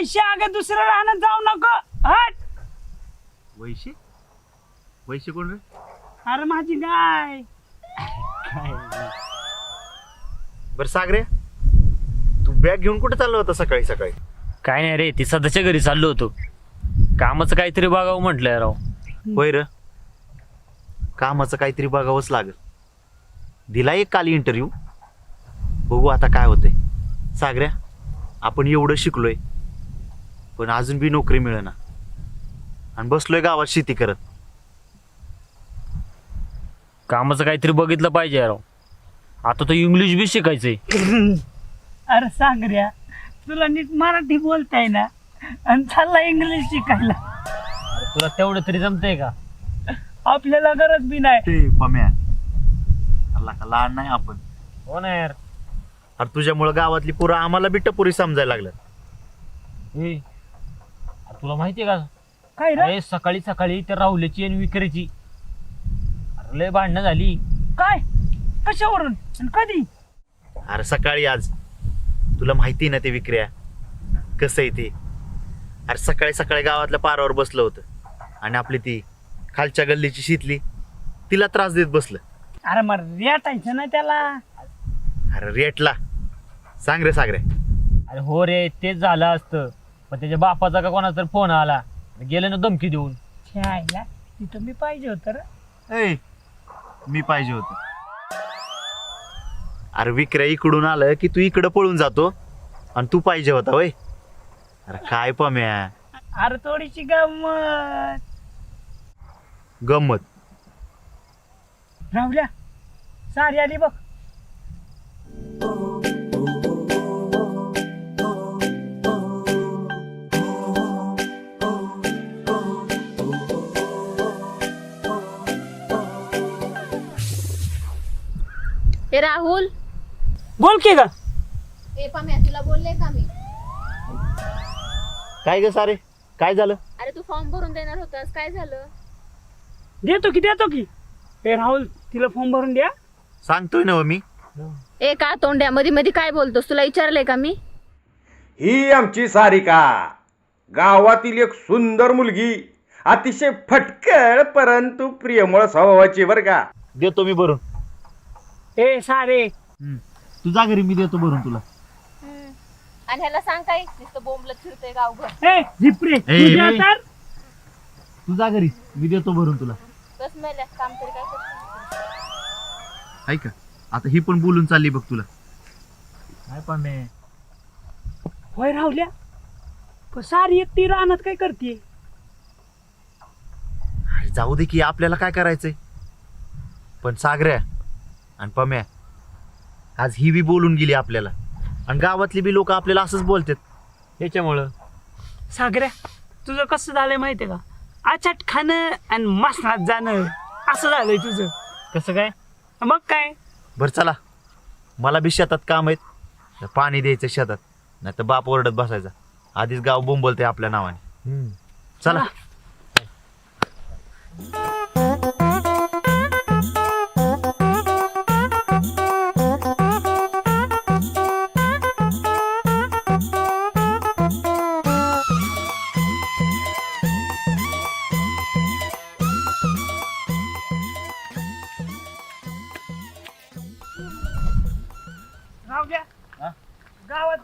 वैश्य अगं दुसरं राहणं जाऊ नको. हट. वैशे वैशे कोण रे? अरे माझी गाय. बर सागरे तू बॅग घेऊन कुठे चाललो होता सकाळी सकाळी? काय नाही रे ती सध्याच्या घरी चाललो होतो. कामाचं काहीतरी बघावं म्हटलंय राव. होय र. कामाचं काहीतरी बघावंच लागल. दिला एक काल इंटरव्ह्यू बघू आता काय होतंय. सागऱ्या आपण एवढं शिकलोय. पण अजून बी नोकरी मिळेना. आणि बसलोय गावात शेती करत. कामाचं काहीतरी बघितलं पाहिजे राव आता तो इंग्लिश बी शिकायचंय. अरे सांगऱ्या तुला नीट मराठी बोलताय ना आणि चालला इंग्लिश शिकायला. तुला तेवढं तरी जमतंय का? आपल्याला गरज बी नाही. ते पम्या. अल्ला का लहान नाही आपण. हो ना यार. अरे तुझ्यामुळं गावातली पुरं आम्हाला बी टपुरी समजायला लागलं तुला माहितीये का? काय रे? अरे सकाळी सकाळी त्या राहुल्याची आणि विक्रेची अरे लय भांडणं झाली. काय? कशावरून? आणि कधी? अरे सकाळी आज. तुला माहिती ना ते विक्रिया? कसं आहे ते? अरे सकाळी सकाळी गावातल्या पारावर बसलं होतं. आणि आपली ती खालच्या गल्लीची शितली तिला त्रास देत बसलं. अरे मग रेटायचं ना त्याला. अरे रेटला. सांग रे सागरे अरे हो रे तेच झालं असतं. पण त्याच्या बापाचा का कोणाचा फोन आला? गेलं ना धमकी देऊन. तिथं मी पाहिजे होतं रे. ए मी पाहिजे होत. अरे विक्र्या इकडून आलं की तू इकडं पळून जातो. आणि तू पाहिजे होता वय अरे काय पम्या. अरे थोडीशी गंमत. गंमत. राहुल्या सारी आली बघ. ए राहुल. बोल की ग. ए पम्या तुला बोलले का मी? काय ग सारे? काय झालं? अरे तू फॉर्म भरून देणार होतास. काय झालं? देतो की देतो की. ए राहुल तिला फॉर्म भरून द्या. सांगतोय ना हो मी. ए का तोंड्या मध्ये मध्ये काय बोलतोस? तुला विचारलंय का मी? ही आमची सारिका. गावातील एक सुंदर मुलगी. अतिशय फटकळ परंतु प्रियमळ स्वभावाची बर का? देतो मी भरून. ए सारे. तुझा घरी मी देतो भरून तुला. आणि ह्याला सांग काय? नुसतं बोंबलत फिरतोय गावभर. ए झिपरे ए, तुझ्या ए. तर? तुझा घरी मी देतो भरून तुला. बस मेल्या काम तरी काय करतो ऐका आता ही पण बोलून चालली बघ तुला. काय पण होय राहुल्या पण सारी एकटी राहण्यात काय करते अरे जाऊ दे की आपल्याला काय करायचंय? पण सागऱ्या आणि पम्या आज ही बी बोलून गेली आपल्याला. आणि गावातली बी लोक आपल्याला असंच बोलतात. त्याच्यामुळं सागऱ्या तुझं कसं झालंय माहितीये का? आचाट खाणं आणि मसनात जाणं असं झालंय तुझं. कसं काय? मग काय? बरं चला. मला बी शेतात काम आहेत. पाणी द्यायचं शेतात. नाही तर बाप ओरडत बसायचा. आधीच गाव बोंबलते आपल्या नावाने. चला.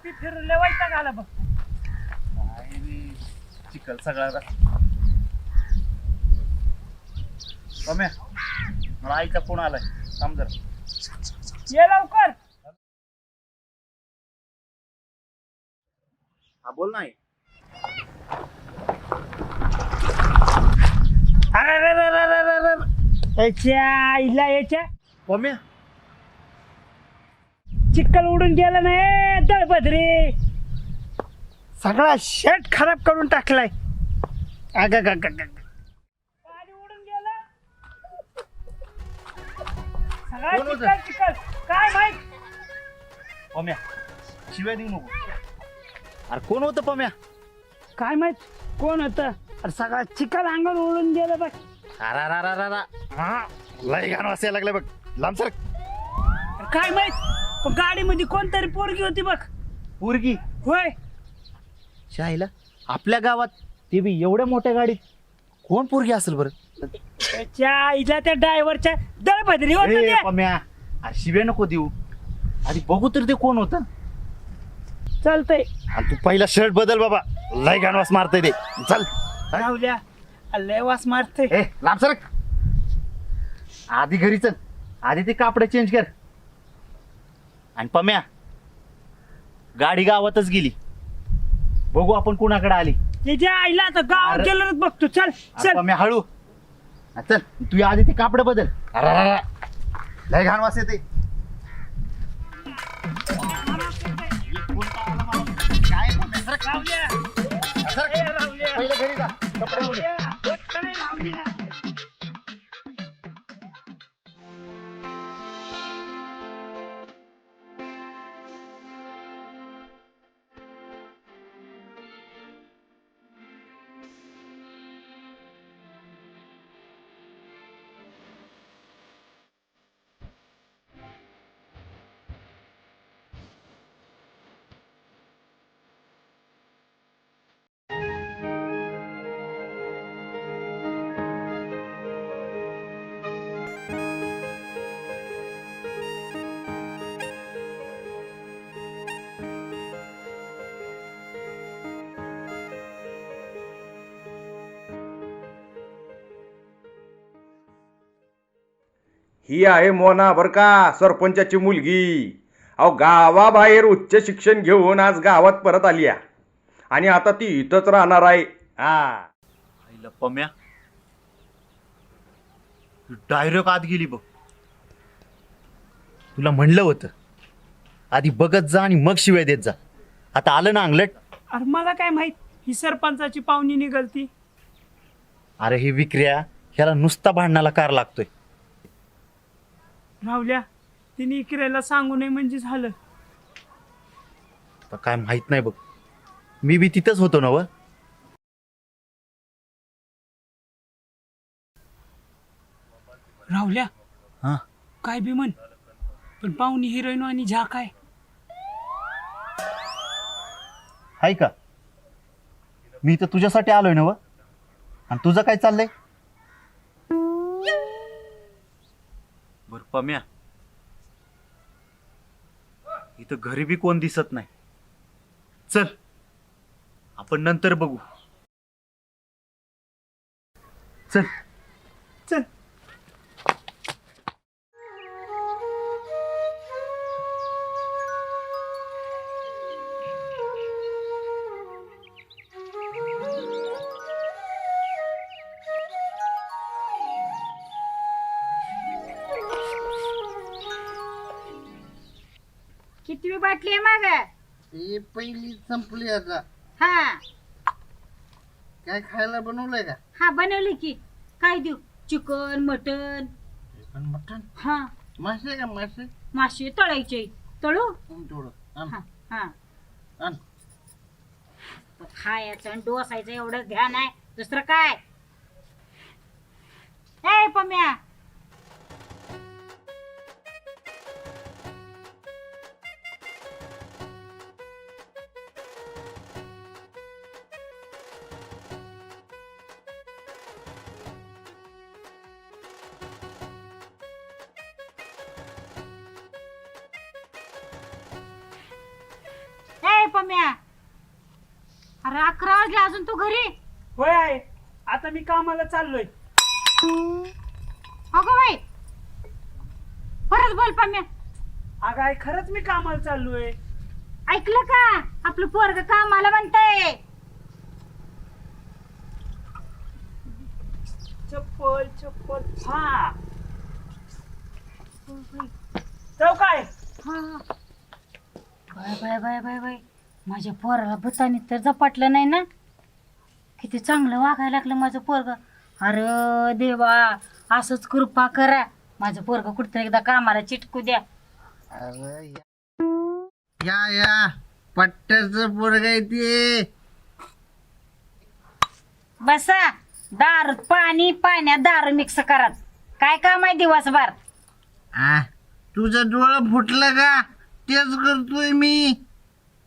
ती फिरले वैताग आला बघ. चिखल सगळा पम्या मला आईचा फोन आलाय. थांब जरा. ये लवकर. हा बोल नाही अरे अरे अरे अरे अरे अरे अरे. याच्या आईला याच्या. पम्या चिक्कल उडून गेला नाही. दळभद्रे. सगळा शर्ट खराब करून टाकलाय. अग उडून गेलं. सगळा कोण होतं? चिखल चिखल काय माहीत? पम्या शिव्या देऊ नको. अरे कोण होतं पम्या? काय माहीत? कोण होत? अरे सगळा चिखल अंगण उडून गेलं बघ. अरे अरे अरे अरे अरे. हा लय घाण वाचायला लागलं बघ. लांब सर. अरे काय माहीत? गाडीमध्ये कोणतरी पोरगी होती बघ. पोरगी? होय. शाहीला आपल्या गावात ते बी एवढ्या मोठ्या गाडीत कोण पोरगी असेल बरं? त्याच्या आईला त्या ड्रायव्हरच्या होत पम्या अरे शिव्या नको देऊ. आधी बघू तर ते कोण होतं. चालतंय. आणि तू पहिला शर्ट बदल बाबा. लय गाणवास मारतय ते. चल. राहुल्या लय वास मारते ए लांब सरक. आधी घरी चल. आधी ते कापड चेंज कर. आणि पम्या गाडी गावातच गेली. बघू आपण कुणाकडे आली. त्याच्या आईला आता गाव अरे. गेलं बघतो. चल अरे चल. पम्या हळू. हा, चल. तू आधी ते कापड बदल. अरे, अरे, अरे. लय घाण वास येते काय पम्या, सरक. सरक. पहिले घरी जा. कपडे बदल. ही आहे मोना बर का सरपंचाची मुलगी. अहो गावाबाहेर उच्च शिक्षण घेऊन आज गावात परत आली आहे. आणि आता ती इथंच राहणार आहे. हा. आईला पम्या डायरेक्ट आत गेली बघ. तुला म्हणलं होतं. आधी बघत जा आणि मग शिवाय देत जा. आता आलं ना अंगलट? अरे मला काय माहीत? ही सरपंचाची पाहुणी निघलती. अरे ही विक्रिया ह्याला नुसता भांडणाला कार लागतोय. राहुल्या तिने इकऱ्याला सांगू नये म्हणजे झालं. आता काय माहीत नाही बघ. मी बी तिथंच होतो ना व राहुल्या हा? काय बी म्हण पण पाहुणी हिरोईन आणि झा काय? हाय का? मी तर तुझ्यासाठी आलोय ना व आणि तुझं काय चाललंय? पम्या. इथं घरी बी कोण दिसत नाही. चल आपण नंतर बघू. चल. चल कितवी बाटली आहे माग? ती पहिली संपली आता. हा. काय खायला बनवलंय का? हा बनवली की. काय देऊ? Chicken mutton. Chicken mutton? हा. मासे का मासे? मासे तळायचे. तळू? थोडं आण, हा हा. खायचं आणि डोसायचं एवढं ध्यान आहे. दुसरं काय? ए पम्या. ए पम्या अरे अकरा वाजले अजून तू घरी? होय आहे. आता मी कामाला चाललोय. अगं बाई. परत बोल पम्या अगं आहे खरंच मी कामाला चाललोय. ऐकलं का? आपलं पोरग कामाला म्हणतंय. चप्पल चप्पल. हा. जाऊ काय? हा. Bye bye bye bye bye. माझ्या पोराला भूतानी तर झपाटलं नाही ना. किती चांगलं वागायला लागलं माझं पोरग. अरे देवा असंच कृपा करा. माझं पोरग कुठतरी एकदा कामाला चिटकू द्या. अरे या. या या. पट्ट्याचं पोरग आहे ते. बसा. दारू पाणी पाण्यात दारू मिक्स करा. काय काम आहे दिवसभर? आ तुझं डोळं फुटलं का? तेच करतोय मी.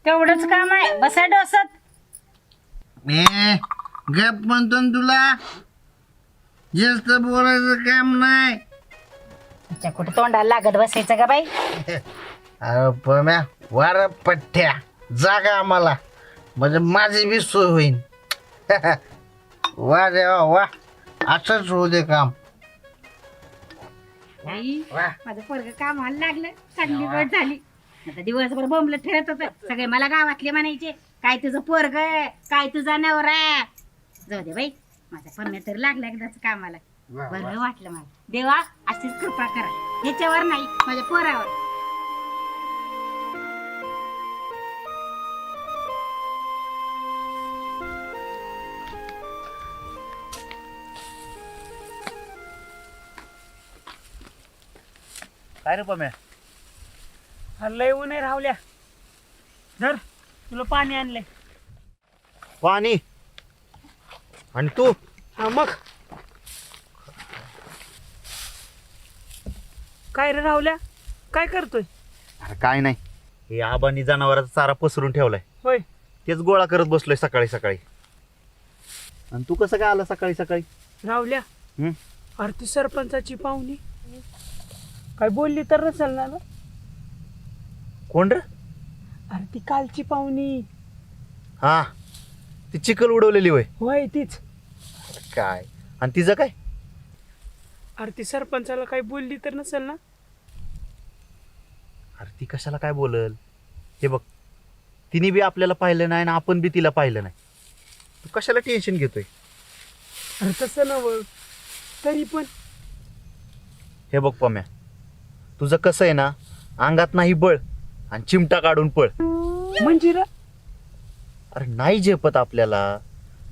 तेवढंच काम आहे? बसा डोसत. ए गप म्हणतो ना तुला. जास्त बोलायचं काम नाही. तिच्या कुठं तोंडाला लागत बसायचं का बाई? पम्या वार पठ्ठ्या जागा आम्हाला. म्हणजे माझी बी सोय होईल वा देवा वा. असंच होऊ दे काम. वा. माझं पोरग कामाला लागलं. चांगली गोड झाली. आता दिवसभर बोंबलं फिरत होत. सगळे मला गावातले म्हणायचे काय तुझं पोरग काय तुझा नवरा जाऊ दे बाई माझा परम्या तर लागला एकदाच कामाला. बरं वाटलं मला. देवा अशीच कृपा करा. ह्याच्यावर नाही माझ्या पोरावर. काय रे पम्या? लय ऊन आहे राहुल्या. धर तुला पाणी आणलंय. पाणी. आणि तू? हा मग. काय रे राहुल्या? काय करतोय? अरे काय नाही. हे आबांनी जनावराचा चारा पसरून ठेवलाय. होय. तेच गोळा करत बसलोय सकाळी सकाळी. आणि तू कसं काय आला सकाळी सकाळी? राहुल्या हं? अरे ती सरपंचाची पाहुणी. काय बोलली तर नसेल ना? कोण रे? अरे ती कालची पाहुणी. हा ती चिकल उडवलेली होय. होय तीच. काय? आणि तिचं काय? अरे ती सरपंचाला काही बोलली तर नसेल ना? अरे ती कशाला काय बोलल? हे बघ तिने बी आपल्याला पाहिलं नाही आणि आपण बी तिला पाहिलं नाही. तू कशाला टेन्शन घेतोय? अरे तसं नव तरी पण. हे बघ पम्या तुझं कसं आहे ना अंगात नाही बळ आणि चिमटा काढून पळ. म्हणजे रा अरे नाही झेपत आपल्याला.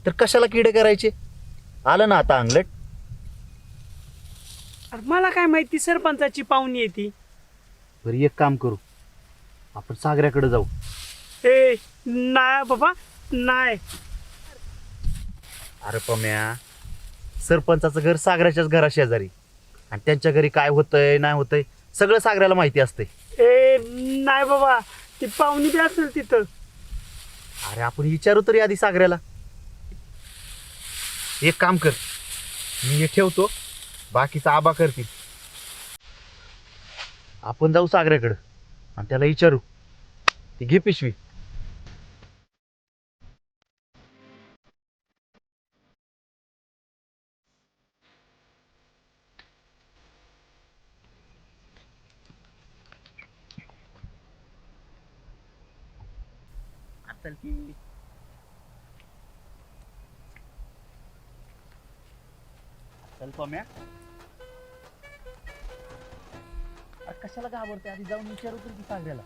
तर कशाला किडे करायचे? आलं ना आता अंगलट. अरे मला काय माहिती सरपंचाची पाहुणी आहे ती. बरं एक काम करू. आपण सागऱ्याकडे जाऊ. ए नाही बाबा नाही. अरे पम्या सरपंचाचं घर सागऱ्याच्याच घरा शेजारी आणि त्यांच्या घरी काय होतंय नाही होतंय सगळं सागऱ्याला माहिती असते ए नाही बाबा ती पाहुणी बी असेल तिथं. अरे आपण विचारू तरी आधी सागऱ्याला. एक काम कर मी हे ठेवतो बाकीचा आबा करतील. आपण जाऊ सागऱ्याकडं आणि त्याला विचारू. ती घे पिशवी. चल अरे कशाला घाबरते आधी जाऊन विचारू तर ती सागऱ्याला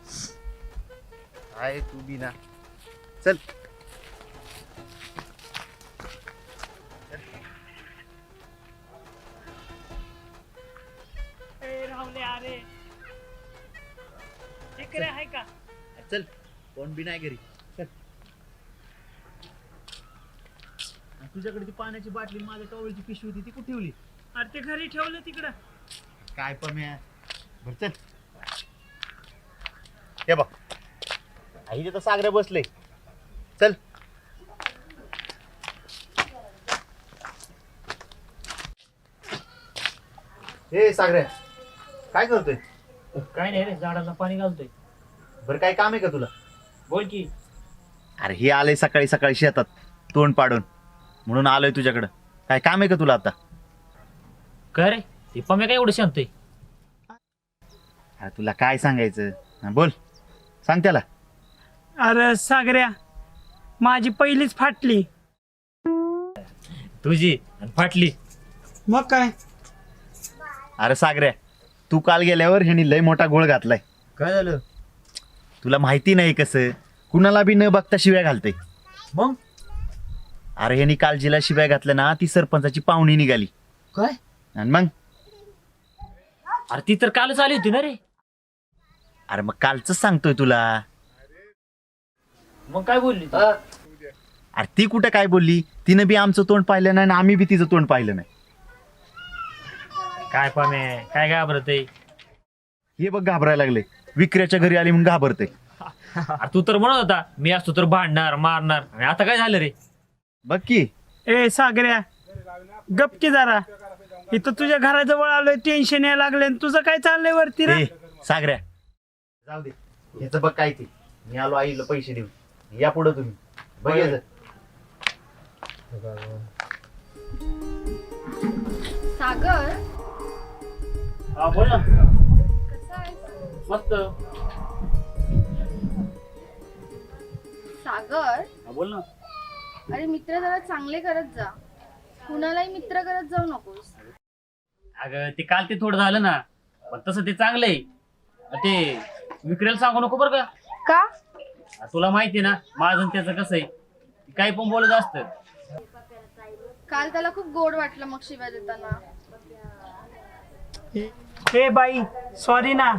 आहे तू बी ना चल. ए राहुले अरे इकडे आहे का? चल. कोण बी नाही घरी चल आणि तुझ्याकडे ती पाण्याची बाटली माझ्या टॉवेलची पिशवी होती ती कुठे ठेवली? अरे ते घरी ठेवलं तिकडं. काय पम्या बर चल. हे बघ. आई तर सागऱ्या बसले. चल. हे सागऱ्या काय करतोय? काय नाही रे झाडाला पाणी घालतोय. बरं काय काम आहे का तुला? बोल की. अरे हे आलंय सकाळी सकाळी शेतात तोंड पाडून. म्हणून आलोय तुझ्याकडं. काय काम आहे का तुला आता? काय रे? ते पम्या काय एवढं शांतय? अरे तुला काय सांगायचं? हा, बोल. सांग त्याला. अरे सागऱ्या माझी पहिलीच फाटली. तुझी आणि फाटली. मग काय? अरे सागऱ्या तू काल गेल्यावर ह्यानी लय मोठा गोळ घातलाय. काय झालं? तुला माहिती नाही कसं कुणाला बी न बघता शिव्या घालते मग? अरे ह्यानी काल जिला शिव्या घातल्या ना ती सरपंचाची पाहुणी निघाली. काय? आणि मग? अरे ती तर कालच आली होती ना रे. अरे मग कालच सांगतोय तुला. मग काय बोलली ती? अरे ती कुठं काय बोलली? तिनं बी आमचं तोंड पाहिलं नाही आणि आम्ही बी तिचं तोंड पाहिलं नाही. काय पम्या काय घाबरत आहे हे बघ घाबरायला लागले. विक्र्याच्या घरी आली म्हणून घाबरते अरे तू तर म्हणत होता मी असतो तर भांडणार मारणार. आणि आता काय झालं रे? बघ की. ए सागऱ्या गप की जरा. इथं तुझ्या घराजवळ आलोय टेन्शन यायला लागले तुझं काय चाललंय वरती रे? ए, सागऱ्या जाऊ दे. ह्याचं बघ काय ते. मी आलो आईला पैसे देऊ या पुढं तुम्ही. बघ याचं. सागर? हा बोल ना. कसा आहे मस्त. सागर? हा बोल ना. अरे मित्र जरा चांगले करत जा. कुणालाही मित्र करत जाऊ नकोस. अगं ते काल ते थोडं झालं ना पण तसं ते चांगलं आहे. ते विक्रेला सांगू नको बरं का? का? आ, तुला माहिती आहे ना माझं आणि त्याचं कसं आहे? ते काही पण बोलत असतं. काल त्याला खूप गोड वाटलं मग शिव्या देताना. ए बाई सॉरी ना.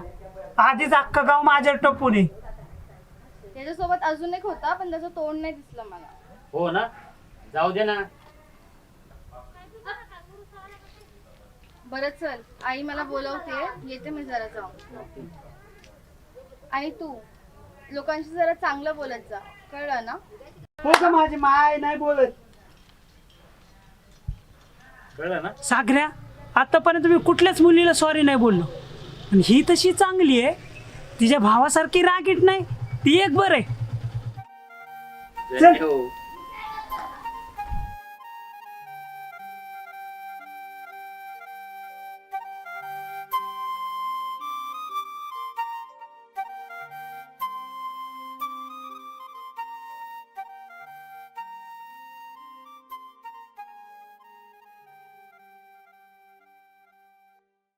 आधीच अख्खं गाव माझ्या टपून आहे. त्याच्यासोबत अजून एक होता पण त्याचं तोंड नाही दिसलं मला. हो ना? जाऊ दे ना. बरं चल. आई मला बोलवते. येते मी जरा जाऊन. आणि तू. लोकांशी जरा चांगलं बोलत जा. कळलं ना? हो का माझी माय नाही बोलत. कळलं ना? सागऱ्या आतापर्यंत मी कुठल्याच मुलीला सॉरी नाही बोललो. आणि ही तशी चांगली आहे. तिच्या भावासारखी रागीट नाही. ती एक बरं आहे. चल. हो.